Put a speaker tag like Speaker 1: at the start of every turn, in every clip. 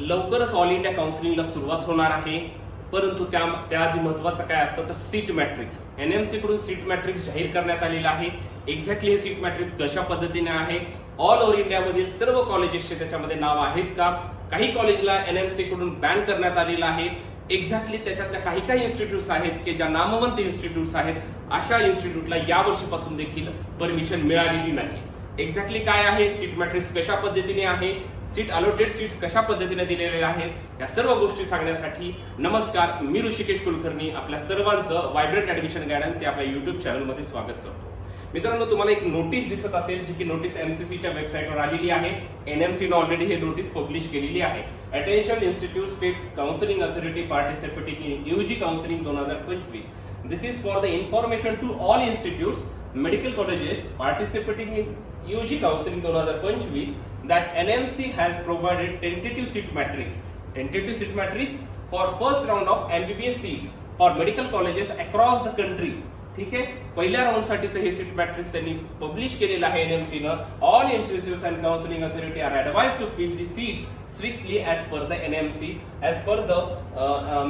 Speaker 1: लवकरच all India काउन्सिलिंगला सुरुवात होणार आहे. परंतु त्या त्याआधी महत्वाचं काय असतं तर सीट मॅट्रिक्स एनएमसी कडून सीट मॅट्रिक्स जाहीर करण्यात आलेलं आहे. एक्झॅक्टली हे सीट मॅट्रिक्स कशा पद्धतीने आहे? ऑल ओव्हर इंडियामधील सर्व कॉलेजेसचे त्याच्यामध्ये नाव आहेत का? काही कॉलेजला एनएमसी कडून बॅन करण्यात आलेलं आहे. एक्झॅक्टली त्याच्यातल्या काही काही इन्स्टिट्यूट्स आहेत की ज्या नामवंत इन्स्टिट्यूट्स आहेत अशा इन्स्टिट्यूटला या वर्षीपासून देखील परमिशन मिळालेली नाही. एक्झॅक्टली काय आहे? सीट मॅट्रिक्स कशा पद्धतीने आहे? सीट अलोटेड सीट कशा पद्धतीने दिलेल्या आहेत या सर्व गोष्टी सांगण्यासाठी नमस्कार मी ऋषिकेश कुलकर्णी आपल्या सर्वांचं व्हायब्रंट ऍडमिशन गायडन्स या आपल्या युट्यूब चॅनलमध्ये स्वागत करतो. मित्रांनो तुम्हाला एक नोटीस दिसत असेल जी की नोटीस एमसीसीच्या वेबसाईटवर आलेली आहे. एनएमसीनं ऑलरेडी हे नोटीस पब्लिश केलेली आहे. Attention institute state counselling authority participating in UG counselling दोन हजार पंचवीस. This is for the information to all institutes medical colleges participating in UG Counseling 2025 that NMC has provided tentative seat matrix. Tentative seat matrix for first round of MBBS seats for medical colleges across the country. ठीक आहे? पहिल्या round साठीचं हे seat matrix त्यांनी publish केलेलं आहे NMC न. All institute and counselling authority are advise to fill the seats strictly as per the NMC as per the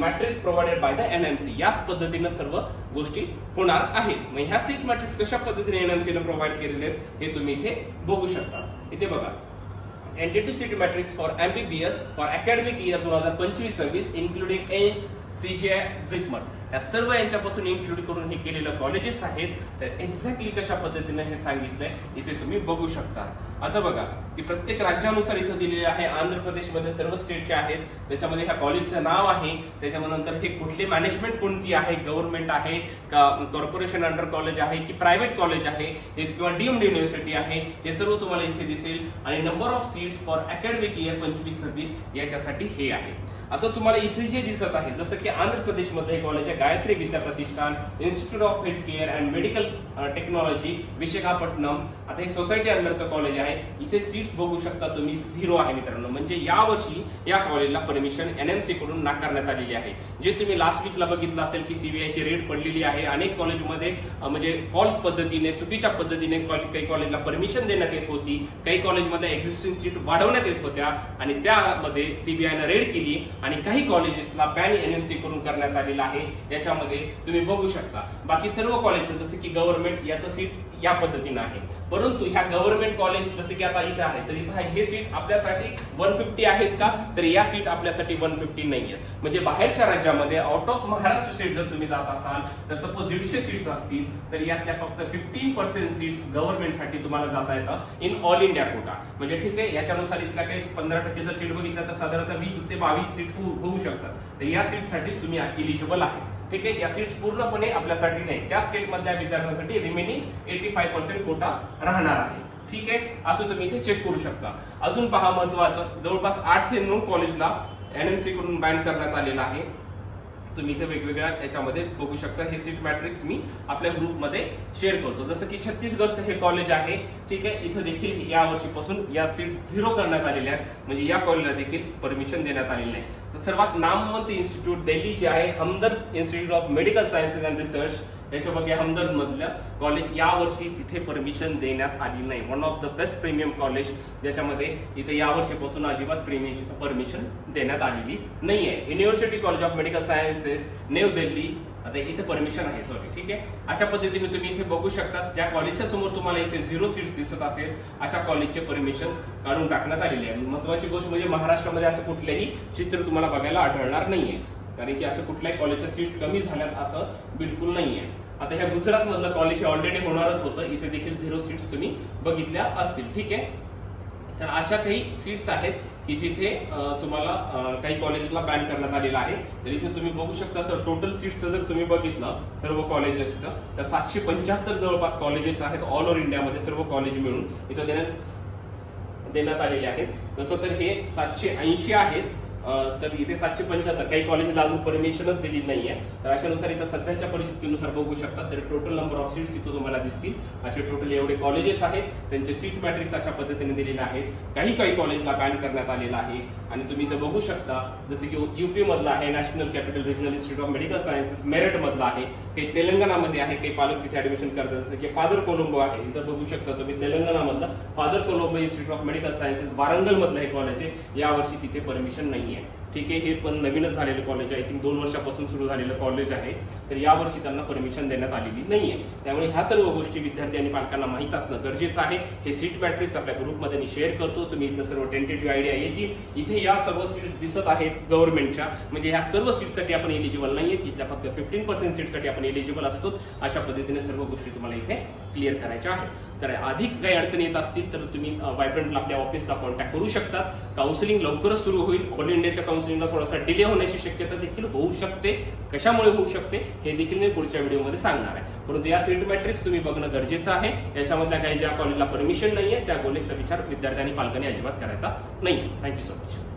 Speaker 1: matrix provided by the NMC याच पद्धतीनं सर्व गोष्टी होणार आहेत. मग ह्या सीट मॅट्रिक्स कशा पद्धतीने एनएमसी न प्रोव्हाइड केलेले आहेत हे तुम्ही इथे बघू शकता. इथे बघा. Entity seat matrix for MBBS for academic year दोन हजार पंचवीस सव्वीस इन्क्लुडिंग एम्स सीजीआय झिकमर या सर्व यांच्यापासून इन्क्लूड करून हे केलेलं कॉलेजेस आहेत. तर एक्झॅक्टली कशा पद्धतीने हे सांगितलंय इथे तुम्ही बघू शकता. आता बघा की प्रत्येक राज्यानुसार इथं दिलेले आहे आंध्र प्रदेशमध्ये सर्व स्टेटचे आहेत. त्याच्यामध्ये ह्या कॉलेजचं नाव आहे. त्याच्यानंतर हे कुठली मॅनेजमेंट कोणती आहे? गव्हर्नमेंट आहे का कॉर्पोरेशन अंडर कॉलेज आहे की प्रायव्हेट कॉलेज आहे? हे किंवा डीम्ड युनिव्हर्सिटी आहे हे सर्व तुम्हाला इथे दिसेल. आणि number of seats for academic year पंचवीस सव्वीस याच्यासाठी हे आहे. आता तुम्हाला इथे जे दिसत आहे जसं की आंध्र प्रदेशमध्ये हे कॉलेज आहे Gayatri Vidya Pratishthan institute of health care and medical technology Visakhapatnam. आता हे सोसायटी अंडरचं कॉलेज आहे. इथे सीट्स बघू शकता तुम्ही झिरो आहे मित्रांनो. म्हणजे या वर्षी या कॉलेजला परमिशन एनएमसी कडून नाकारण्यात आलेली आहे. जे तुम्ही लास्ट वीकला बघितलं असेल की सीबीआयची रेड पडलेली आहे. अनेक कॉलेजमध्ये म्हणजे फॉल्स पद्धतीने चुकीच्या पद्धतीने काही कॉलेजला परमिशन देण्यात येत होती. काही कॉलेजमध्ये एक्झिस्टिंग सीट वाढवण्यात येत होत्या. आणि त्यामध्ये सीबीआयनं रेड केली. आणि काही कॉलेजेसला बॅन एनएमसी करून करण्यात आलेला आहे. याच्यामध्ये तुम्ही बघू शकता. बाकी सर्व कॉलेजचं जसं की गव्हर्नमेंट याचं सीट या पद्धतीनं आहे. परंतु ह्या गव्हर्नमेंट कॉलेज जसं की आता इथे आहे तर इथं हे सीट आपल्यासाठी वन फिफ्टी आहेत का? तर या सीट आपल्यासाठी वन फिफ्टी नाही आहेत म्हणजे बाहेरच्या राज्यामध्ये आउट ऑफ महाराष्ट्र स्टेट जर तुम्ही जात असाल तर सपोज दीडशे सीट्स असतील तर यातल्या फक्त फिफ्टीन पर्सेंट सीट्स गव्हर्नमेंटसाठी तुम्हाला जाता येतं इन ऑल इंडिया कोटा म्हणजे ठीक आहे याच्यानुसार इथल्या काही पंधरा टक्के जर सीट बघितल्या तर साधारणतः वीस ते बावीस सीट होऊ शकतात. तर या सीटसाठीच तुम्ही इलिजिबल आहे. ठीक आहे? या सीट्स पूर्णपणे आपल्यासाठी नाही. त्या स्टेटमधल्या विद्यार्थ्यांसाठी remaining eighty five percent quota राहणार आहे. ठीक आहे? असं तुम्ही इथे चेक करू शकता. अजून पहा महत्वाचं. जवळपास आठ ते नऊ कॉलेजला एनएमसी कडून बॅन करण्यात आलेला आहे. तुम्ही इथे वेगवेगळ्या याच्यामध्ये बघू शकता. हे सीट मॅट्रिक्स मी आपल्या ग्रुपमध्ये शेअर करतो. जसं की छत्तीसगडचं हे कॉलेज आहे. ठीक आहे? इथं देखील या वर्षीपासून या सीट झिरो करण्यात आलेल्या आहेत. म्हणजे या कॉलेजला देखील परमिशन देण्यात आलेली आहे. तर सर्वात नामवंत इन्स्टिट्यूट दिल्ली जे आहे Hamdard institute of medical sciences and research याच्या हमदर्द मधल्या कॉलेज या वर्षी तिथे परमिशन देण्यात आली नाही. One of the best premium college ज्याच्यामध्ये इथे या वर्षीपासून अजिबात प्रीमिशन परमिशन देण्यात आलेली नाहीये. University college of medical sciences new Delhi आता इथे परमिशन आहे सॉरी ठीक आहे? अशा पद्धतीने तुम्ही इथे बघू शकता ज्या कॉलेजच्या समोर तुम्हाला इथे झिरो सीट्स दिसत असेल अशा कॉलेजचे परमिशन काढून टाकण्यात आलेले आहे महत्वाची गोष्ट म्हणजे महाराष्ट्रामध्ये असं कुठलेही चित्र तुम्हाला बघायला आढळणार नाहीये. कारण की असं कुठल्याही कॉलेजच्या सीट्स कमी झाल्यात असं बिलकुल नाही आहे आता ह्या गुजरात मधलं कॉलेज ऑलरेडी होणारच होतं. इथे देखील झिरो सीट्स तुम्ही बघितल्या असतील. ठीक आहे? तर अशा काही सीट्स आहेत की जिथे तुम्हाला काही कॉलेजला बॅन करण्यात आलेलं आहे. तर इथे तुम्ही बघू शकता तर टोटल सीट्सचं जर तुम्ही बघितलं सर्व कॉलेजेसचं तर सातशे पंच्याहत्तर जवळपास कॉलेजेस आहेत ऑल ओव्हर इंडियामध्ये सर्व कॉलेज मिळून. इथं देण्यात देण्यात आलेले आहेत. तसं तर हे सातशे ऐंशी आहेत. तर इथे सातशे पंच्याहत्तर. काही कॉलेजला अजून परमिशनच दिली नाहीये. तर अशानुसार इथं सध्याच्या परिस्थितीनुसार बघू शकता. तर टोटल नंबर ऑफ सीट्स इथं तुम्हाला दिसतील. असे टोटल एवढे कॉलेजेस आहेत. त्यांचे सीट मॅट्रिक्स अशा पद्धतीने दिलेले आहेत. काही काही कॉलेजला बॅन करण्यात आलेला आहे. आणि तुम्ही इथं बघू शकता जसे की युपी मधला आहे national capital regional institute of medical sciences Meerut मधला आहे. काही तेलंगणामध्ये आहे काही पालक तिथे ऍडमिशन करतात. जसं की फादर कोलंबो आहे. इथं बघू शकता तुम्ही तेलंगणामधलं father Colombo institute of medical sciences Warangal मधलं हे कॉलेज आहे. यावर्षी तिथे परमिशन नाही ठीक आहे हे पण नवीनच झालेलं कॉलेज आहे. आय थिंक दोन वर्षापासून सुरू झालेलं कॉलेज आहे. तर यावर्षी त्यांना परमिशन देण्यात आलेली नाही आहे त्यामुळे ह्या सर्व गोष्टी विद्यार्थी आणि पालकांना माहीत असणं गरजेचं आहे. हे सीट बॅटरीज आपल्या ग्रुपमध्ये मी शेअर करतो. तुम्ही इथलं सर्व टेंटेटिव्ह आयडिया येतील इथे या सर्व सीट्स दिसत आहेत गव्हर्नमेंटच्या म्हणजे ह्या सर्व सीटसाठी आपण एलिजिबल नाही आहेत तिथल्या फक्त फिफ्टीन पर्सेंट सीटसाठी आपण एलिजिबल असतो. अशा पद्धतीने सर्व गोष्टी तुम्हाला इथे क्लिअर करायच्या आहेत. तर अधिक काही अडचणी येत असतील तर तुम्ही वायब्रंटला आपल्या ऑफिसला कॉन्टॅक्ट करू शकतात काउन्सिलिंग लवकरच सुरू होईल. ऑल इंडियाच्या काउन्सिलिंगला थोडासा डिले होण्याची शक्यता देखील होऊ शकते. कशामुळे होऊ शकते हे देखील मी पुढच्या व्हिडिओमध्ये सांगणार आहे. परंतु या सीट मॅट्रिक्स तुम्ही बघणं गरजेचं आहे. याच्यामधल्या काही ज्या कॉलेजला परमिशन नाही आहे त्या कॉलेजचा विचार विद्यार्थ्यांनी पालकांनी अजिबात करायचा नाही थँक्यू सो मच